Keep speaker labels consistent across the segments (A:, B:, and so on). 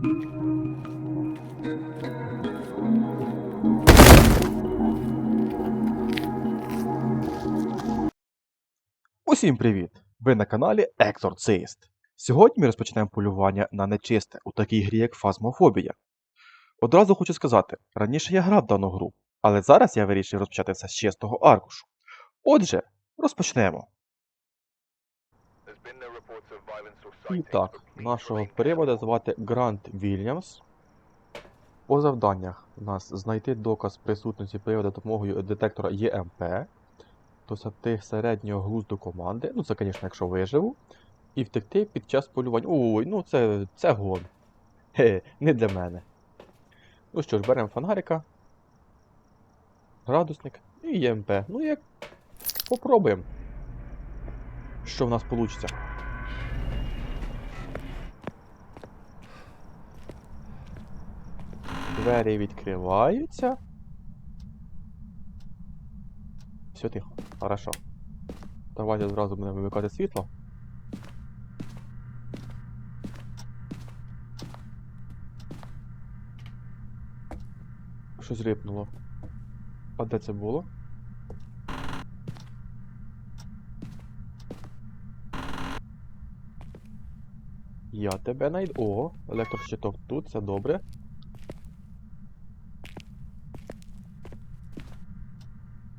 A: Усім привіт! Ви на каналі Екзорцист. Сьогодні ми розпочинаємо полювання на нечисте у такій грі, як Фазмофобія. Одразу хочу сказати, раніше я грав дану гру, але зараз я вирішив розпочати все з чистого аркушу. Отже, розпочнемо. І так, нашого привода звати Грант Вільямс. По завданнях у нас знайти доказ присутності привода допомогою детектора ЄМП, досягти середнього глузду команди, ну це, звісно, якщо виживу, і втекти під час полювання. Ой, ну це, це гон. Хе, не для мене. Ну що ж, беремо фонарика, градусник і ЄМП. Ну як попробуємо. Що в нас вийде. Двері відкриваються. Все тихо. Хорошо. Давайте зразу будемо вимикати світло. Щось рипнуло. А де це було? Я тебе найду. О, електрощиток тут, це добре.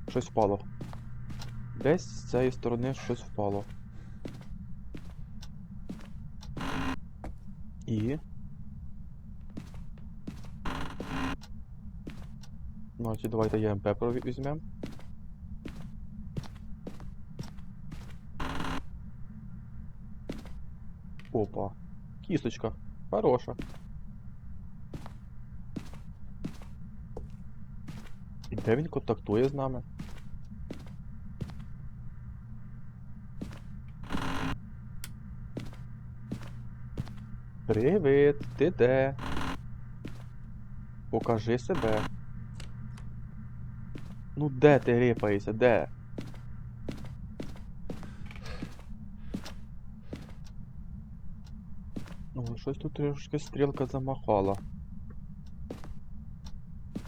A: Щось впало. Десь з цієї сторони щось впало. І. Значить, давайте ЄМП візьмемо. Опа. Кісточка. Хороша. І де він контактує з нами? Привіт, ти де? Покажи себе. Ну де ти рипаєшся, де? Ну, щось тут трошки стрілка замахала.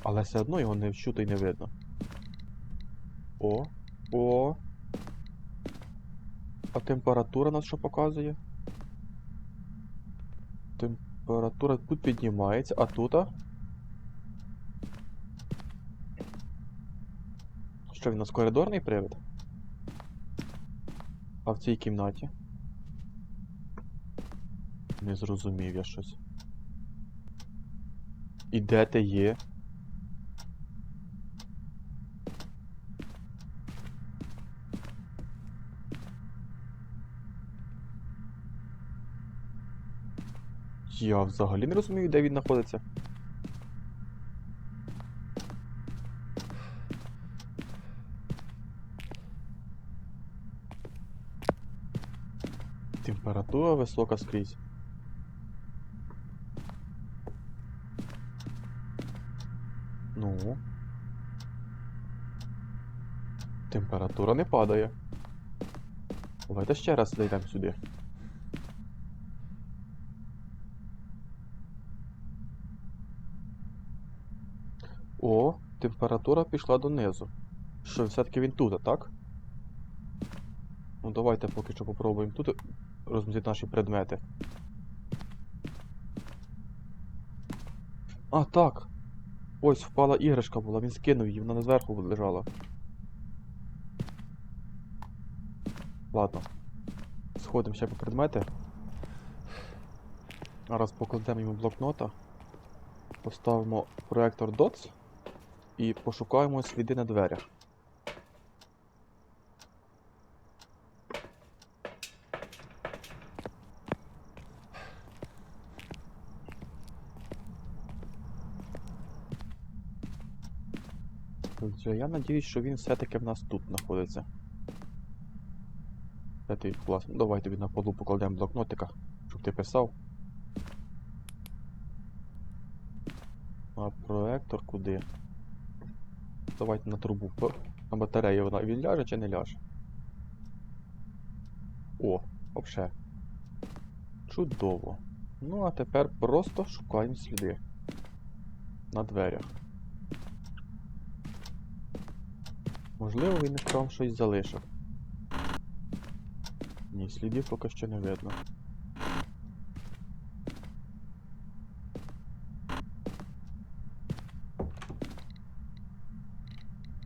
A: Але все одно його не вчуто і не видно. О, о. А температура нас що показує? Температура тут піднімається, а тут? Що він у нас коридорний привид? А в цій кімнаті? Не зрозумів я щось. І де ти є? Я взагалі не розумію, де він знаходиться. Температура висока скрізь. Ну. Температура не падає. Давайте ще раз зайдемо сюди. О, температура пішла донизу. Що, все-таки він тут, так? Ну давайте поки що попробуємо тут розмістити наші предмети. А, так. Ось впала іграшка була, він скинув її, вона зверху лежала. Ладно. Сходимо ще по предмети. Зараз покладемо йому блокнота. Поставимо проектор DOTS і пошукаємо сліди на дверях. Я надіюсь, що він все-таки в нас тут знаходиться. Це клас. Ну, давай тобі на полу покладемо блокнотика, щоб ти писав. А проектор куди? Давайте на трубу. На батарею вона він ляже чи не ляже? О, вообще. Чудово. Ну, а тепер просто шукаємо сліди. На дверях. Можливо, він там щось залишив. Ні, слідів поки що не видно.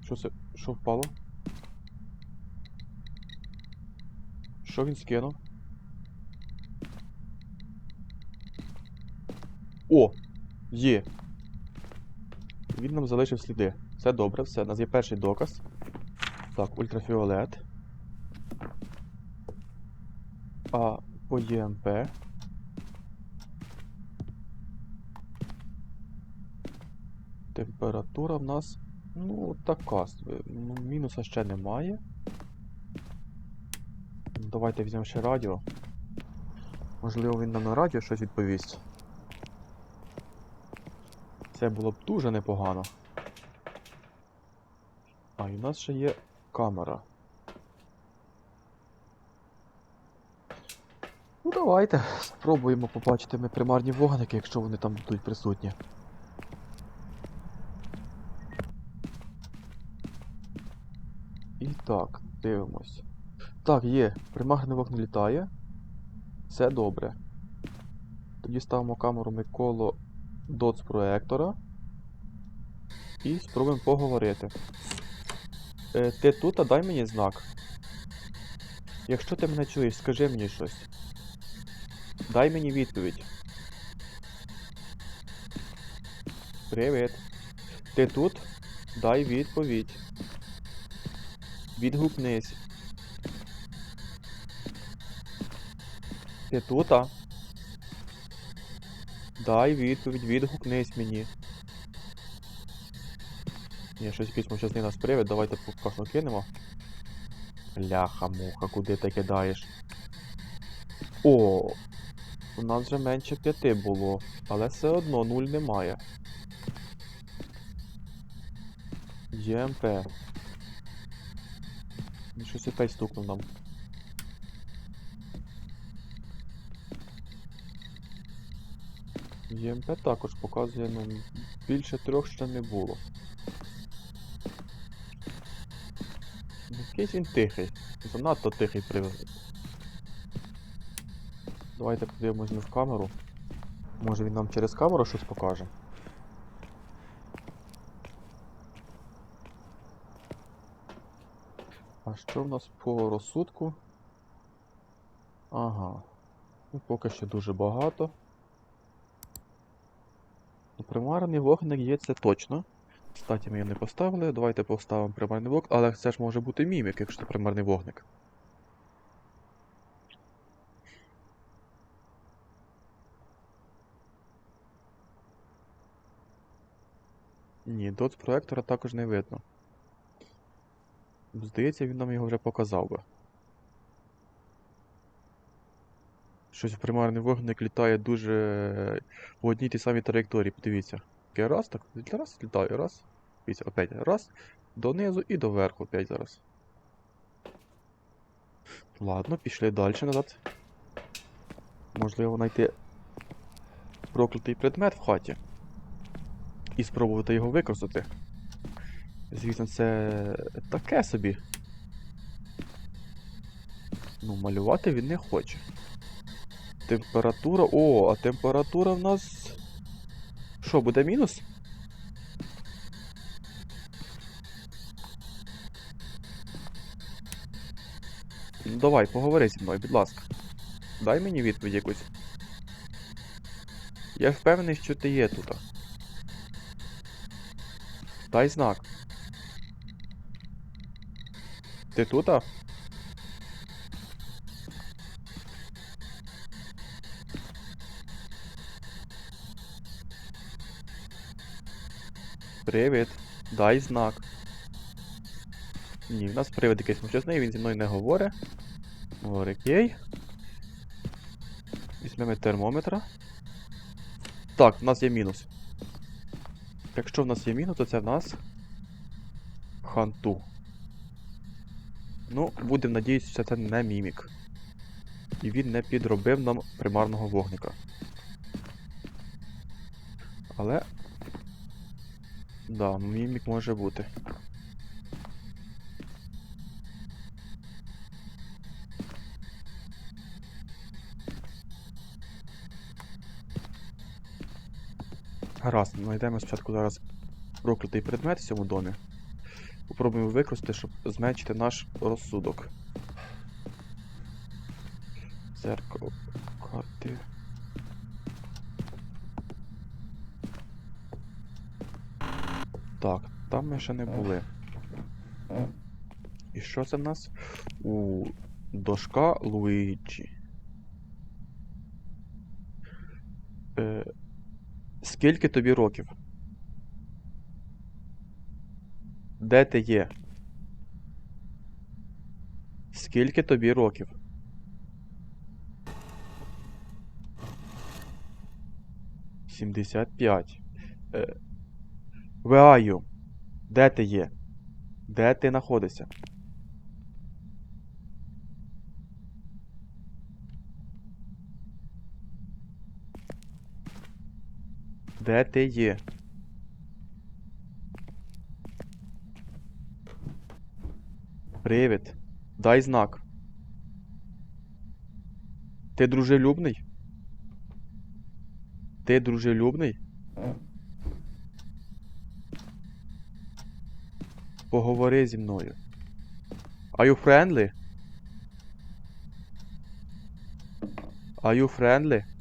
A: Що це? Що впало? Що він скинув? О! Є! Він нам залишив сліди. Все добре, все. У нас є перший доказ. Так, ультрафіолет. А по. Температура в нас. Ну, така. Ну, мінуса ще немає. Давайте візьмемо ще радіо. Можливо, він нам на радіо щось відповість. Це було б дуже непогано. А, і у нас ще є камера. Ну давайте спробуємо побачити ми примарні вогники, якщо вони там будуть присутні. І так, дивимось. Так, є, примарний вогник літає. Все добре. Тоді ставимо камеру ми коло доц проектора. І спробуємо поговорити. Е, ти тут, а дай мені знак. Якщо ти мене чуєш, скажи мені щось. Дай мені відповідь. Привіт. Ти тут? Дай відповідь. Відгукнись. Ти тут, а? Дай відповідь, відгукнись мені. Ні, щось якийсь мовчазний нас привид, давайте поки кинемо. Ляха муха, куди ти кидаєш? О! У нас вже менше п'яти було, але все одно нуль немає. ЄМП. Він Щось опять стукнув нам. ЄМП також показує, ну, більше трьох ще не було. Ну, Якийсь він тихий. Занадто тихий привид. Давайте подивимось в камеру. Може він нам через камеру щось покаже? А що в нас по розсудку? Ага. Ну, поки що дуже багато. Ну, Примарний вогник є, це точно. Кстати, ми його не поставили. Давайте поставимо примарний вогник, але це ж може бути мімік, якщо це примарний вогник. Ні, доц проектора також не видно. Здається, він нам його вже показав би. Щось примарний вогник літає дуже в одній тій самій траєкторії, подивіться. Таке раз, так, раз, літає, раз. Дивіться, опять раз. Донизу і доверху опять зараз. Ладно, пішли далі назад. Можливо знайти проклятий предмет в хаті. І спробувати його використати. Звісно, це таке собі. Ну, малювати він не хоче. Температура. О, а температура в нас. Що, буде мінус? Ну давай, поговори зі мною, будь ласка. Дай мені відповідь якусь. Я впевнений, що ти є тут. Дай знак. Ти тут? Привіт. Дай знак. Ні, в нас привид якийсь мовчазний, він зі мною не говорить. Говорить окей. Візьмемо термометра. Так, в нас є мінус. Якщо в нас є міну, то це в нас ханту. Ну, будемо надіятися, що це не мімік. І він не підробив нам примарного вогника. Але... Да, мімік може бути. Гаразд, знайдемо спочатку зараз проклятий предмет в цьому домі. Попробуємо використати, щоб зменшити наш розсудок. Зеркало, карти. Так, там ми ще не були. І що це в нас? У дошка Луїджі. Е, скільки тобі років? Де ти є? Скільки тобі років? Сімдесят п'ять. You? Де ти є? Де ти знаходишся? Де ти є? Привід. Дай знак. Ти дружелюбний? Ти дружелюбний? Поговори зі мною. Are you friendly? Are you friendly?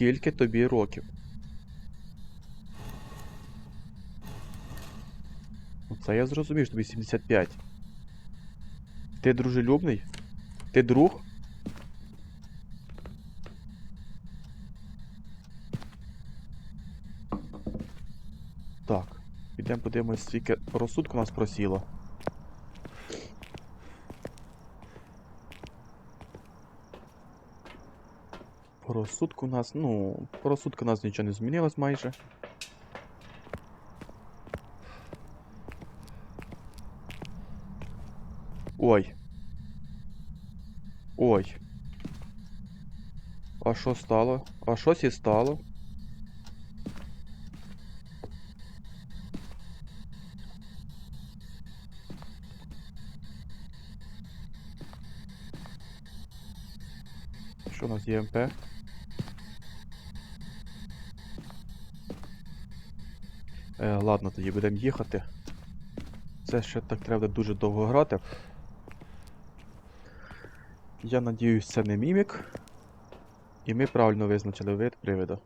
A: Скільки тобі років? Ну, Це я зрозумів, що тобі 75. Ти дружелюбний? Ти друг? Так, підемо подивимось, скільки розсудку нас просіло. По розсудку у нас, ну, по розсудку у нас нічого не змінилось майже. Ой. Ой. А що стало? А щось і стало? Що у нас є МП? Е, ладно, тоді будемо їхати. Це ще так треба дуже довго грати. Я надіюсь, це не мімік. І ми правильно визначили вид привида.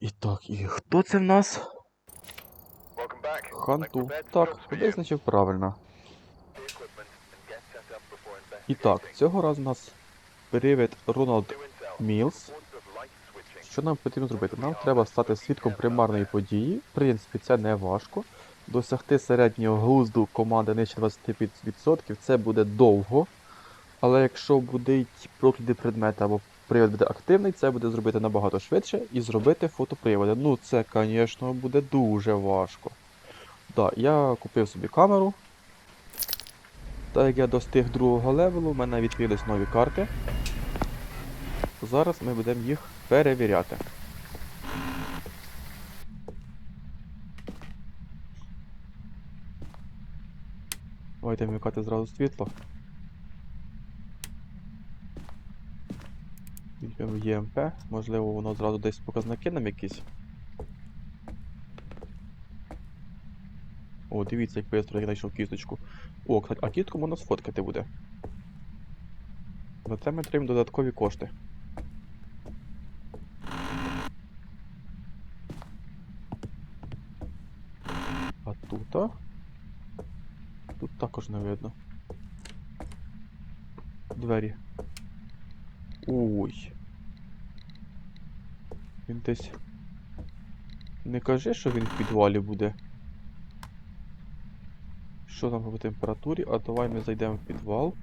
A: І так, і хто це в нас? Ханту. Так, визначив правильно. І так, цього разу у нас
B: Do intel.
A: Мілс. Що нам потрібно зробити? Нам треба стати свідком примарної події. В принципі, це не важко. Досягти середнього глузду команди нижче 25% це буде довго. Але якщо буде проклятий предмет або привід буде активний, це буде зробити набагато швидше і зробити фотоприводи. Ну це, звісно, буде дуже важко. Так, я купив собі камеру. Так як я достиг другого левелу, в мене відкрились нові карти. Зараз ми будемо їх перевіряти. Давайте вмикати зразу світло. Візьмемо ЄМП, можливо воно зразу десь показники нам якісь. О, дивіться, як бистро я знайшов кісточку. О, а кістку можна сфоткати буде. За це ми отримаємо додаткові кошти. А тут? Тут також не видно. Двері. Ой. Він десь. Не кажи, що він в підвалі буде. Що там по температурі? А давай ми зайдемо в підвал.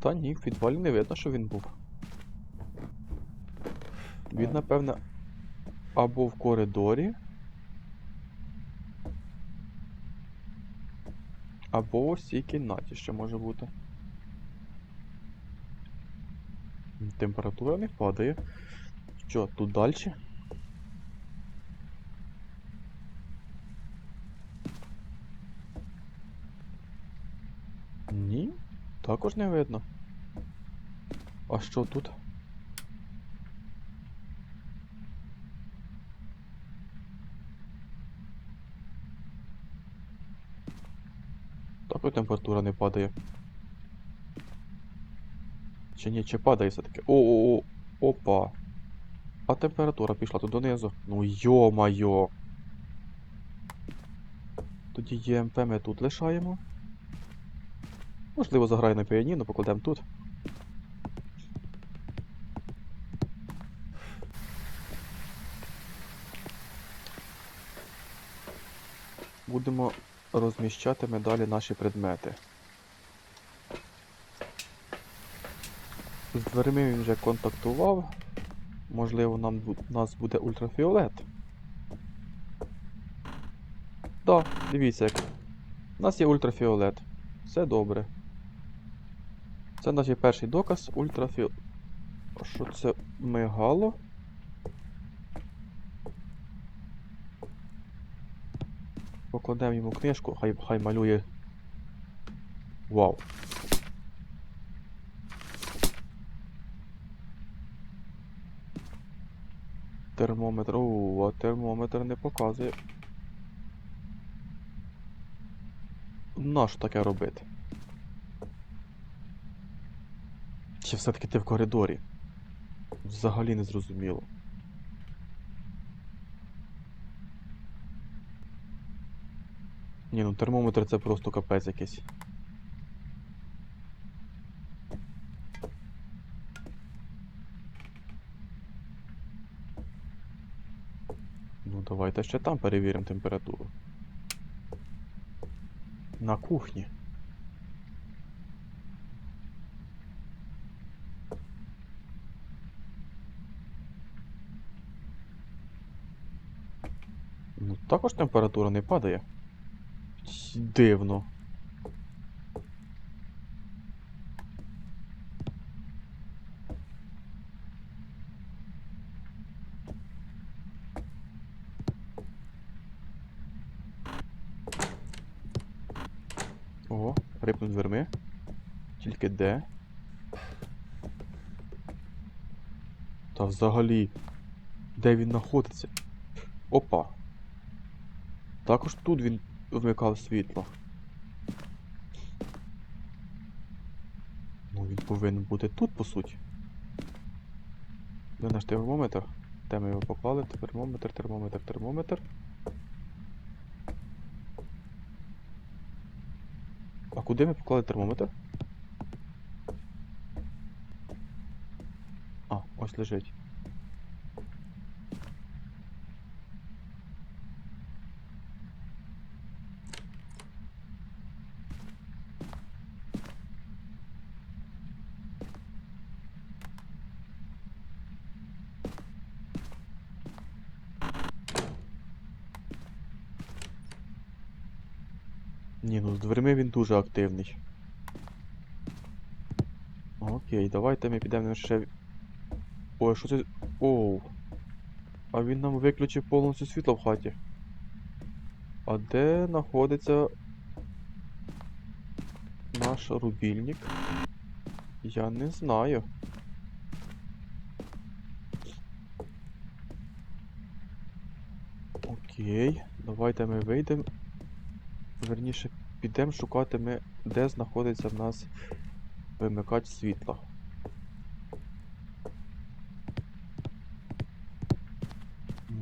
A: Та ні, в підвалі не видно, що він був. Він, е. напевне, або в коридорі. Або в цій кімнаті ще може бути. Температура не падає. Що, тут далі? Ні, також не видно. А що тут? Також температура не падає. Чи ні, чи падає все-таки? О-о-о! Опа! А температура пішла тут донизу. Ну йо-майо! Тоді ЄМП ми тут лишаємо. Можливо, заграю на піаніно, покладемо тут. Будемо розміщати ми далі наші предмети. З дверми він вже контактував. Можливо, нам бу- нас буде ультрафіолет. Да, дивіться як. У нас є ультрафіолет. Все добре. Це наш перший доказ ультрафіолет. Що це мигало? Покладемо йому книжку, хай, хай малює. Вау. Термометр. О, а термометр не показує. Нащо таке робити? Чи все-таки ти в коридорі? Взагалі не зрозуміло. Ні, ну термометр це просто капець якийсь. Ну, давайте ще там перевіримо температуру. На кухні. Ну, також температура не падає. Дивно. Ого, рипнуть дверми. Тільки де? Та взагалі. Де він знаходиться? Опа. Також тут він вмикав світло. Ну, він повинен бути тут, по суті. Де наш термометр? Де ми його поклали? Термометр, термометр, термометр. Куди ми поклали термометр? А, ось лежить. Ні, ну з дверми він дуже активний. Окей, давайте ми підемо ще. Ой, що це? Оу. А він нам виключив повністю світло в хаті. А де знаходиться наш рубільник? Я не знаю. Окей, давайте ми вийдемо. Верніше, підемо шукати ми, де знаходиться в нас вимикач світла.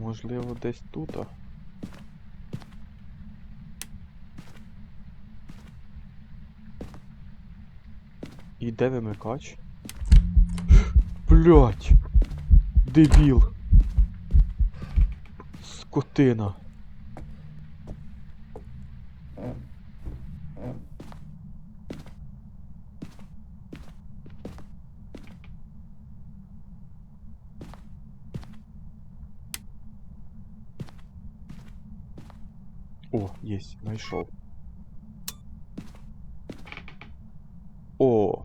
A: Можливо, десь тут. І де вимикач? Блять! Дебіл! Скотина! О, єсть, знайшов. О.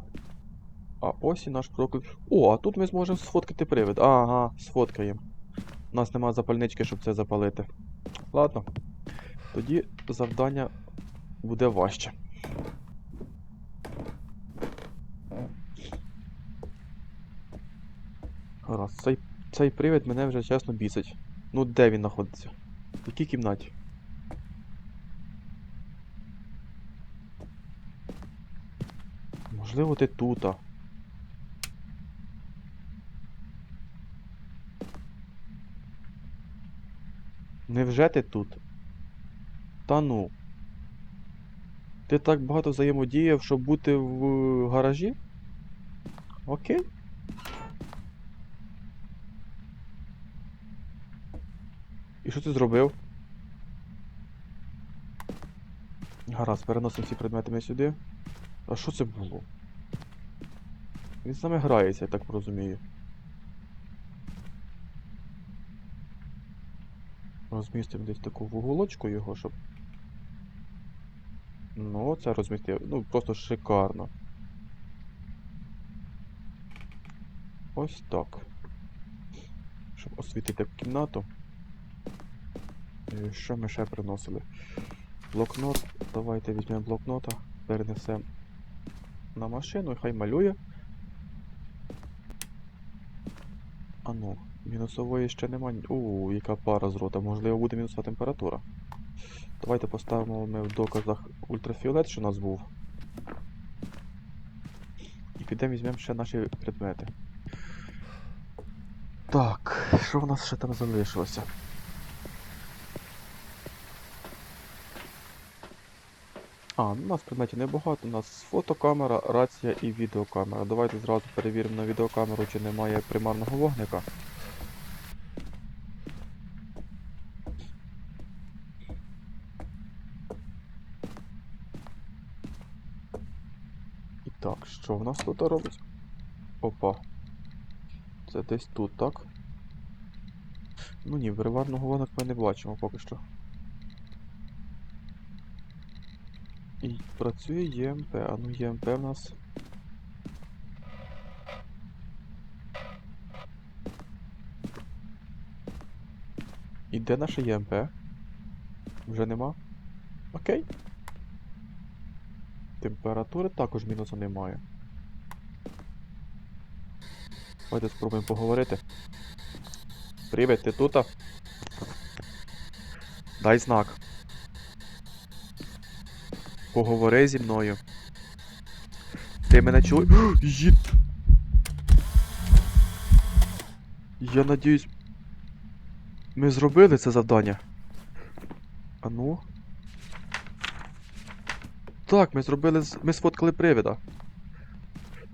A: А ось і наш проклик. О, а тут ми зможемо сфоткати привид. Ага, сфоткаємо. У нас нема запальнички, щоб це запалити. Ладно. Тоді завдання буде важче. Гаразд, цей, цей привид мене вже чесно бісить. Ну де він знаходиться? В якій кімнаті? Можливо, ти тута. Невже ти тут? Та ну. Ти так багато взаємодіяв, щоб бути в гаражі? Окей. І що ти зробив? Гаразд, переносимо всі предмети ми сюди. А що це було? Він нами грається, я так розумію. Розмістимо десь таку вуголочку його, щоб. Ну, це розмістив. Ну, просто шикарно. Ось так. Щоб освітити кімнату. Е, Що ми ще приносили? Блокнот. Давайте візьмемо блокнота, перенесемо на машину і хай малює. А ну, мінусової ще немає. ні- У, яка пара з рота. Можливо, буде мінусова температура. Давайте поставимо ми в доказах ультрафіолет, що у нас був. І підемо візьмемо ще наші предмети. Так, що в нас ще там залишилося? А, ну, у нас предметів небагато, у нас фотокамера, рація і відеокамера. Давайте зразу перевіримо на відеокамеру, чи немає примарного вогника. І так, що в нас тут робить? Опа. Це десь тут, так? Ну ні, примарного вогника ми не бачимо поки що. І працює ЄМП. А ну ЄМП в нас. І де наше ЄМП? Вже нема? Окей. Температури також мінуса немає. Давайте спробуємо поговорити. Привіт, ти тута? Дай знак. Поговори зі мною. Ти мене чуєш? Їд. Я надіюсь. Ми зробили це завдання. А ну. Так, ми зробили. Ми сфоткали привіда.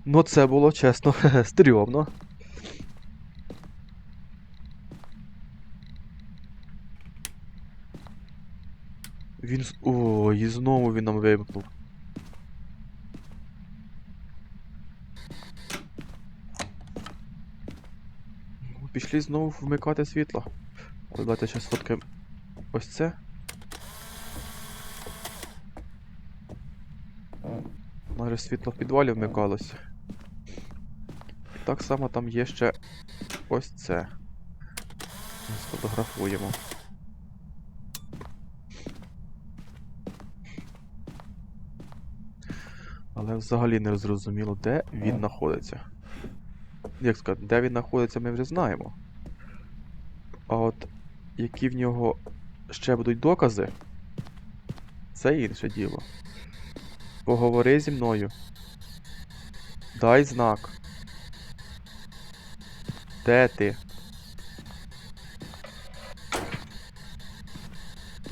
A: Ну це було чесно, стрьомно. Він. О, і знову він нам вимкнув. Ну, Пішли знову вмикати світло. Давайте ще сфоткаємо ось це. Навіть світло в підвалі вмикалося. Так само там є ще ось це. Сфотографуємо. Але взагалі не зрозуміло, де він знаходиться. Як сказати, де він знаходиться, ми вже знаємо. А от які в нього ще будуть докази, це інше діло. Поговори зі мною. Дай знак. Де ти?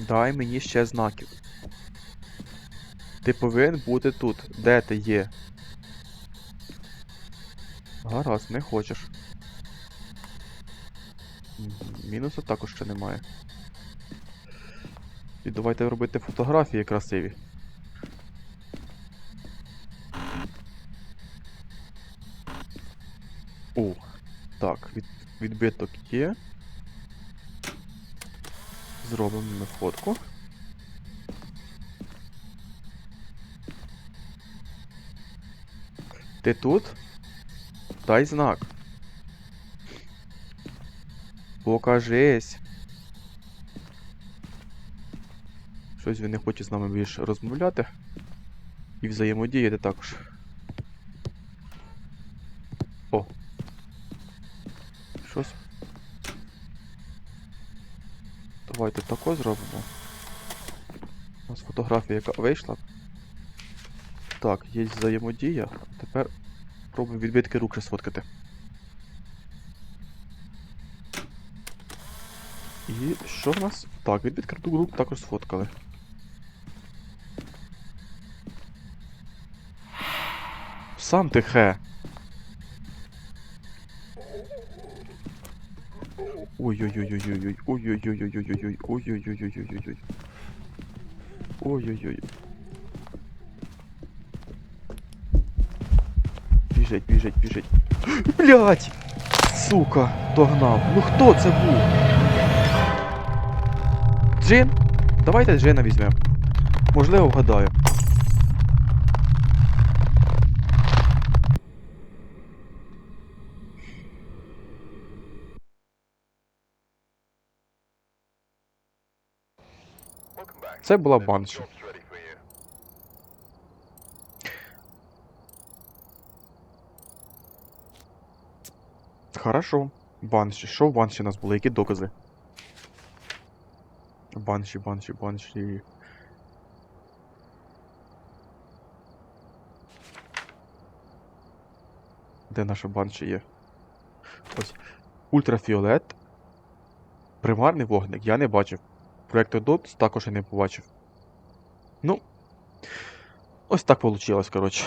A: Дай мені ще знаків. Ти повинен бути тут. Де ти є? Гаразд, не хочеш. Мінуса також ще немає. І давайте робити фотографії красиві. О, так, від, відбиток є. Зробимо фотку. Ти тут? Дай знак. Покажись. Щось він не хоче з нами більше розмовляти. І взаємодіяти також. О. Щось. Давайте тако зробимо. У нас фотографія, яка вийшла. Так, є взаємодія. Тепер пробуємо відбитки рук ще сфоткати. І що в нас? Так, відбитки рук також сфоткали. Сам ти хе. Біжить, біжить, біжить. Блять! Сука, догнав. Ну хто це був? Джин? Давайте Джина візьмемо. Можливо, вгадаю. Це була
B: The
A: банші.
B: job's ready for you.
A: Хорошо. Банші. Що в банші у нас було? Які докази? Банші, банші, банші. Де наша банші є? Ось. Ультрафіолет. Примарний вогник я не бачив. Проектор DOTS також я не побачив. Ну. Ось так вийшло, коротше.